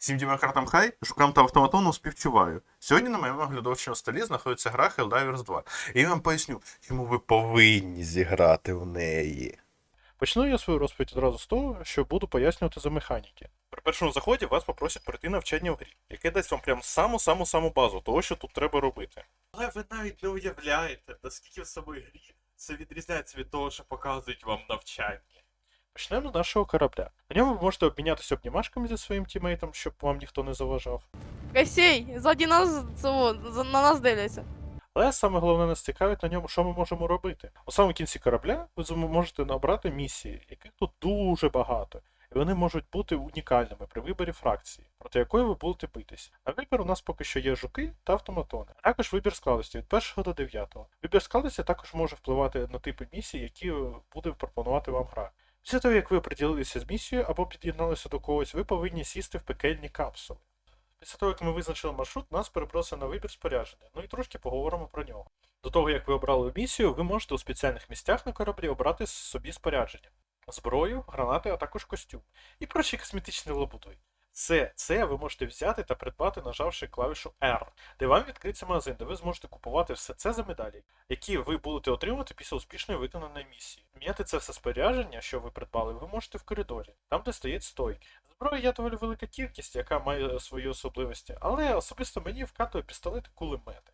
Всім демократам хай, жукам та автоматону співчуваю. Сьогодні на моєму оглядовчому столі знаходиться гра Helldivers 2. І я вам поясню, чому ви повинні зіграти в неї. Почну я свою розповідь одразу з того, що буду пояснювати за механіки. При першому заході вас попросять пройти навчання в грі, яке дасть вам прям саму-саму-саму базу того, що тут треба робити. Але ви навіть не уявляєте, наскільки в самій грі це відрізняється від того, що показують вам навчання. Почнемо з нашого корабля. На ньому ви можете обмінятися обнімашками зі своїм тімейтом, щоб вам ніхто не заважав. Косей, ззаді нас цього, за- на нас дивляться. Але саме головне нас цікавить на ньому, що ми можемо робити. У самому кінці корабля ви зм- можете набрати місії, яких тут дуже багато. І вони можуть бути унікальними при виборі фракції, проти якої ви будете битись. На вибір у нас поки що є жуки та автоматони. А також вибір складності від 1 до 9. Вибір складності також може впливати на типи місій, які е, буде пропонувати вам гра. Після того, як ви приділилися з місією або під'єдналися до когось, ви повинні сісти в пекельні капсули. Після того, як ми визначили маршрут, нас перепросили на вибір спорядження, ну і трошки поговоримо про нього. До того, як ви обрали місію, ви можете у спеціальних місцях на кораблі обрати собі спорядження, зброю, гранати, а також костюм і прочі косметичні лабудові. Все це ви можете взяти та придбати, нажавши клавішу R, де вам відкриється магазин, де ви зможете купувати все це за медалі, які ви будете отримувати після успішної виконаної місії. Міняти це все спорядження, що ви придбали, ви можете в коридорі, там де стоїть стойки. Зброю є доволі велика кількість, яка має свої особливості, але особисто мені вкатує пістолети кулемети.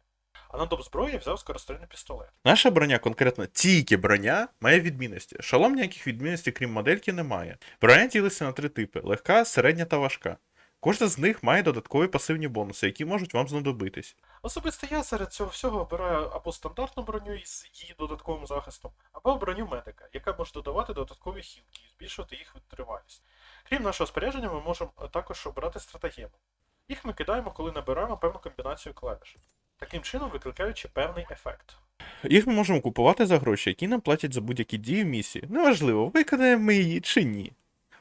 А на доп зброї взяв скорострільний пістолет. Наша броня, конкретно тільки броня, має відмінності. Шолом ніяких відмінностей, крім модельки, немає. Броня ділиться на три типи: легка, середня та важка. Кожна з них має додаткові пасивні бонуси, які можуть вам знадобитись. Особисто я серед цього всього обираю або стандартну броню із її додатковим захистом, або броню медика, яка може додавати додаткові хілки і збільшувати їх витривалість. Крім нашого спорядження, ми можемо також обирати стратегеми. Їх ми кидаємо, коли набираємо певну комбінацію клавіш, таким чином викликаючи певний ефект. Їх ми можемо купувати за гроші, які нам платять за будь-які дії в місії. Неважливо, виконаємо ми її чи ні.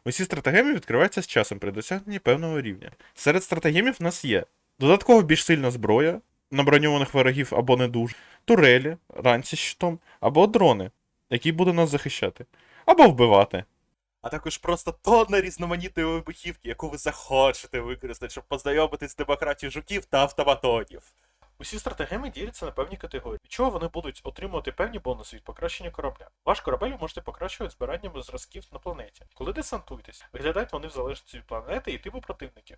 Усі стратегеми відкриваються з часом при досягненні певного рівня. Серед стратегемів в нас є додатково більш сильна зброя на броньованих ворогів або не дуже, турелі, ранці з щитом, або дрони, які будуть нас захищати, або вбивати. А також просто тонна різноманітної вибухівки, яку ви захочете використати, щоб познайомитись з демократією жуків та автоматонів. Усі стратегеми діляться на певні категорії, від чого вони будуть отримувати певні бонуси від покращення корабля. Ваш корабель ви можете покращувати збиранням зразків на планеті. Коли десантуєтесь, виглядають вони в залежності від планети і типу противників.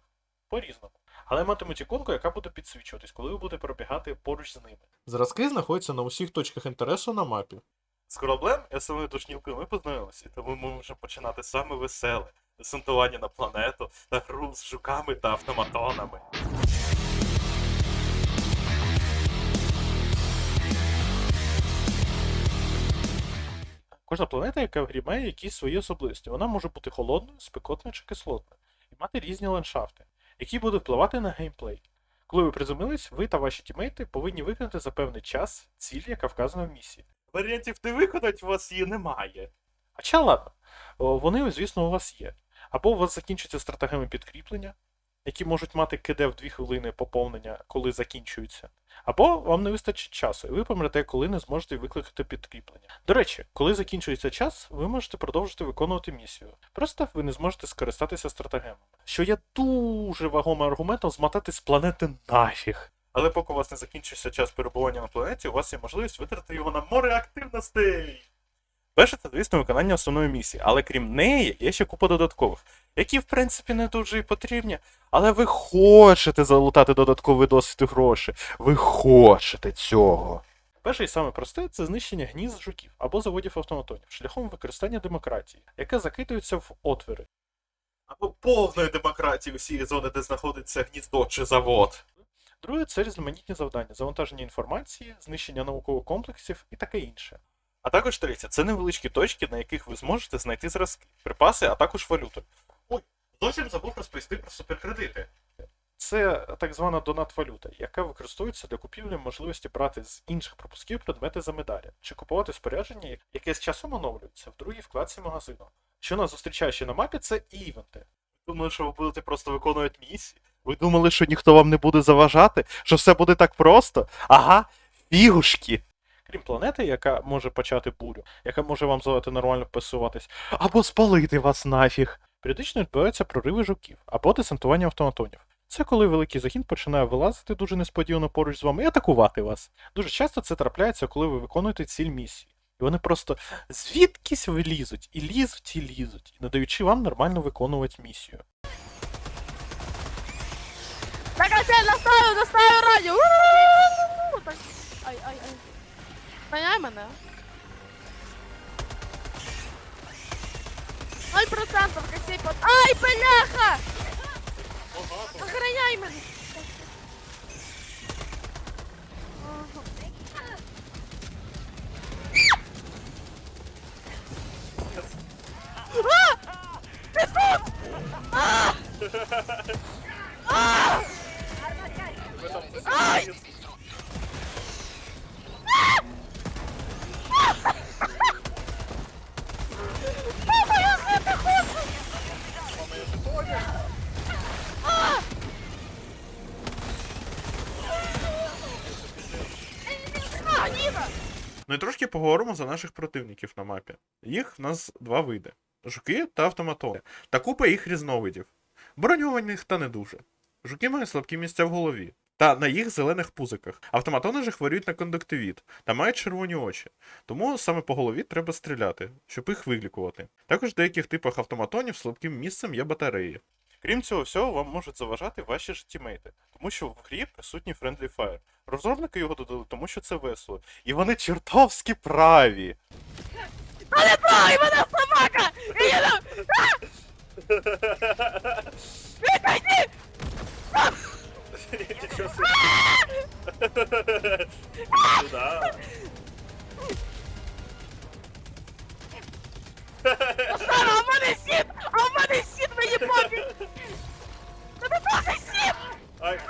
По-різному. Але матимуть іконку, яка буде підсвічуватись, коли ви будете пробігати поруч з ними. Зразки знаходяться на усіх точках інтересу на мапі. З кораблем і самою душнілкою ми познайомилися, і тому ми можемо починати саме веселе десантування на планету та гру з жуками та автоматонами. Кожна планета, яка в грі має якісь свої особливості. Вона може бути холодною, спекотною чи кислотною, і мати різні ландшафти, які будуть впливати на геймплей. Коли ви приземлились, ви та ваші тімейти повинні виконати за певний час ціль, яка вказана в місії. Варіантів не виконати у вас її немає. Хоча ладно, вони, звісно, у вас є. Або у вас закінчаться стратегеми підкріплення, які можуть мати КД в 2 хвилини поповнення, коли закінчуються. Або вам не вистачить часу, і ви помрете, коли не зможете викликати підкріплення. До речі, коли закінчується час, ви можете продовжити виконувати місію. Просто ви не зможете скористатися стратегемами. Що є дуже вагомим аргументом змотати з планети нафіг. Але поки у вас не закінчився час перебування на планеті, у вас є можливість витратити його на море активностей. Перше, це, звісно, виконання основної місії, але крім неї є ще купа додаткових, які, в принципі, не дуже і потрібні. Але ви хочете залутати додатковий досвід і гроші. Ви хочете цього. Перше і саме просте це знищення гнізд жуків або заводів автоматонів шляхом використання демократії, яка закидується в отвіри. Або повної демократії усієї зони, де знаходиться гніздо чи завод. Друге це різноманітні завдання, завантаження інформації, знищення наукових комплексів і таке інше. А також третє, це невеличкі точки, на яких ви зможете знайти зразки, припаси, а також валюту. Ой, зовсім забув розповісти про суперкредити. Це так звана донат-валюта, яка використовується для купівлі можливості брати з інших пропусків предмети за медалі, чи купувати спорядження, яке з часом оновлюється в другій вкладці магазину. Що нас зустрічає ще на мапі, це івенти. Думали, що ви будете просто виконувати місії. Ви думали, що ніхто вам не буде заважати, що все буде так просто? Ага, фігушки. Крім планети, яка може почати бурю, яка може вам завати нормально вписуватись, або спалити вас нафіг. Періодично відбуваються прориви жуків або десантування автоматонів. Це коли великий загін починає вилазити дуже несподівано поруч з вами і атакувати вас. Дуже часто це трапляється, коли ви виконуєте ціль місії. І вони просто звідкись вилізуть, і лізуть, і лізуть, і не даючи вам нормально виконувати місію. Так, наставив, наставив радіо. У-у-у-у-у. Так. Ай, ай, ай. Ганяй мене. 0% как сей под... Ай, бляха! Охраняй мене. Ага. Ну і трошки поговоримо за наших противників на мапі. Їх в нас два види: жуки та автоматони. Та купа їх різновидів. Броньованих та не дуже. Жуки мають слабкі місця в голові. Та на їх зелених пузиках. Автоматони же хворіють на кондуктивіт та мають червоні очі. Тому саме по голові треба стріляти, щоб їх вилікувати. Також в деяких типах автоматонів слабким місцем є батареї. Крім цього всього, вам можуть заважати ваші ж тімейти, тому що в грі присутній Friendly Fire. Розробники його додали, тому що це весело. І вони чертовські праві. Але правий вона собака! Ніна! Нічого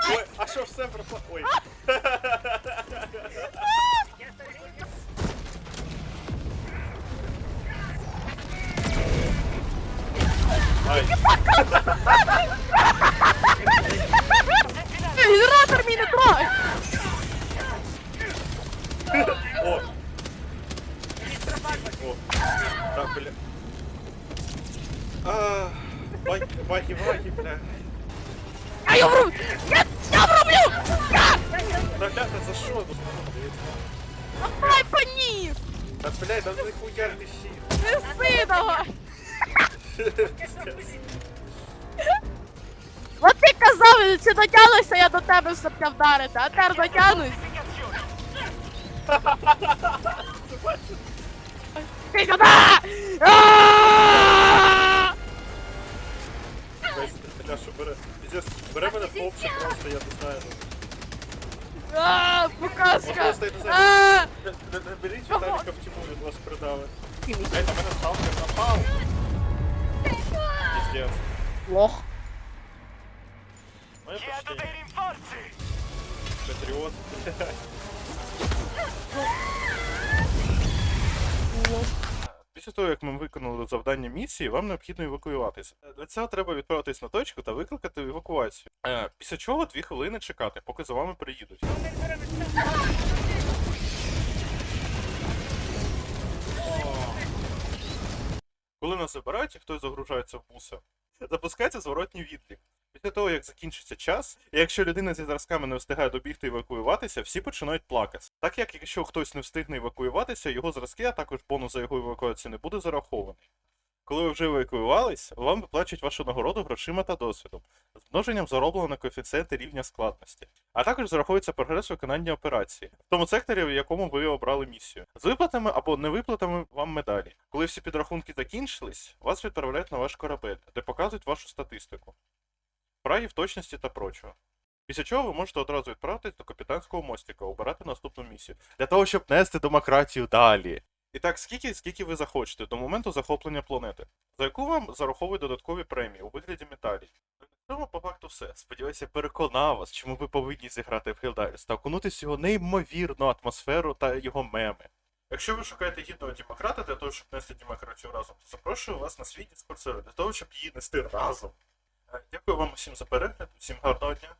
ой, а що все пропало? Ой. Ай, Генератор мій не трогай! о. О. Так, бля. А, баги, баги, бля. Я врублю! Я! Да, бля, та за що? Давай поніс! Да нихуя не щит. Неси давай! От ти казав, чи дотягнуся я до тебе, щоб тебе вдарити, а тепер дотягнусь. Ти сюди! А! Пиздец, общем просто, я не знаю. А, От Показка! просто я не знаю. А! Не, не, не беріть Віталіка в тіму, він вас придавить. Ей, на мене сталкер напав. Пиздец. Лох. Моє почтення. Патріот. Після того, як ми виконали завдання місії, вам необхідно евакуюватися. Для цього треба відправитись на точку та викликати евакуацію. Е, Після чого дві хвилини чекати, поки за вами приїдуть. Коли нас забирають і хтось загружається в буса, запускається зворотній відлік. Після того, як закінчиться час, і якщо людина зі зразками не встигає добігти евакуюватися, всі починають плакати. Так як якщо хтось не встигне евакуюватися, його зразки, а також бонус за його евакуацію не буде зарахований. Коли ви вже евакуювались, вам виплачують вашу нагороду грошима та досвідом, з множенням заробленого на коефіцієнти рівня складності. А також зараховується прогрес виконання операції в тому секторі, в якому ви обрали місію. З виплатами або невиплатами вам медалі. Коли всі підрахунки закінчились, вас відправляють на ваш корабель, де показують вашу статистику. Прагів точності та прочого. Після чого ви можете одразу відправитись до капітанського мостика, обирати наступну місію. Для того, щоб нести демократію далі. І так, скільки, скільки ви захочете до моменту захоплення планети, за яку вам зараховують додаткові премії у вигляді металів. На цьому по факту все. Сподіваюся, переконав вас, чому ви повинні зіграти в Helldivers та окунутися в його неймовірну атмосферу та його меми. Якщо ви шукаєте гідного демократа для того, щоб нести демократію разом, то запрошую вас на свій Discord для того, щоб її нести разом. Дякую вам усім за перегляд, усім гарного дня.